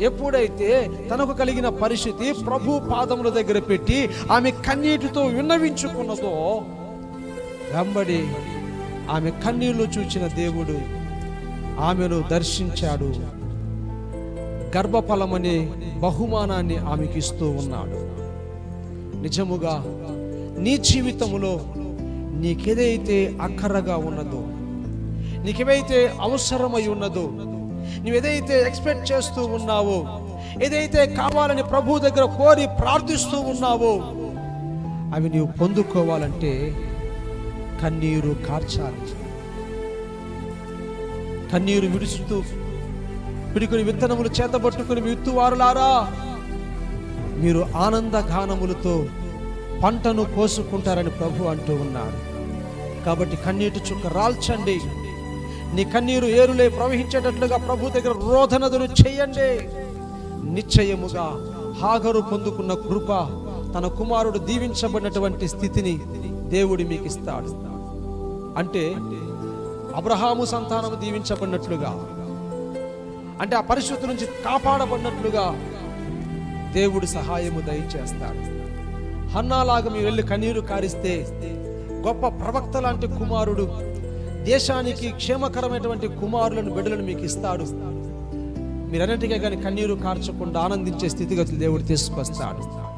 ఎప్పుడైతే తనకు కలిగిన పరిస్థితి ప్రభు పాదముల దగ్గర పెట్టి ఆమె కన్నీటితో విన్నవించుకున్నదో వెంబడి ఆమె కన్నీళ్ళు చూచిన దేవుడు ఆమెను దర్శించాడు. గర్భఫలమనే బహుమానాన్ని ఆమెకి ఇస్తూ ఉన్నాడు. నిజముగా నీ జీవితములో నీకేదైతే అక్కరగా ఉన్నదో నీకేవైతే అవసరమై ఉన్నదో నువ్వేదైతే ఎక్స్పెక్ట్ చేస్తూ ఉన్నావో ఏదైతే కావాలని ప్రభు దగ్గర కోరి ప్రార్థిస్తూ ఉన్నావో అవి నీవు పొందుకోవాలంటే కన్నీరు కార్చాలి. కన్నీరు విడుస్తూ పిడుకుని విత్తనములు చేతబట్టుకుని విత్తువారులారా. మీరు ఆనంద గానములతో పంటను కోసుకుంటారని ప్రభు అంటూ ఉన్నాడు కాబట్టి కన్నీటి చుక్క రాల్చండి. నీ కన్నీరు ఏరులే ప్రవహించేటట్లుగా ప్రభు దగ్గర రోధనదులు చేయండి. నిశ్చయముగా హాగరు పొందుకున్న కృప తన కుమారుడు దీవించబడినటువంటి స్థితిని దేవుడు మీకు ఇస్తాడు అంటే అబ్రహాము సంతానము దీవించబడినట్లుగా అంటే ఆ పరిస్థితి నుంచి కాపాడబడినట్లుగా దేవుడు సహాయము దయచేస్తాడు. హన్నాలాగా మీరు వెళ్ళి కన్నీరు కారిస్తే గొప్ప ప్రవక్త లాంటి కుమారుడు దేశానికి క్షేమకరమైనటువంటి కుమారులను బిడ్డలను మీకు ఇస్తాడు. మీరన్నిటికీ కానీ కన్నీరు కార్చకుండా ఆనందించే స్థితిగతులు దేవుడు తీసుకొస్తాడు.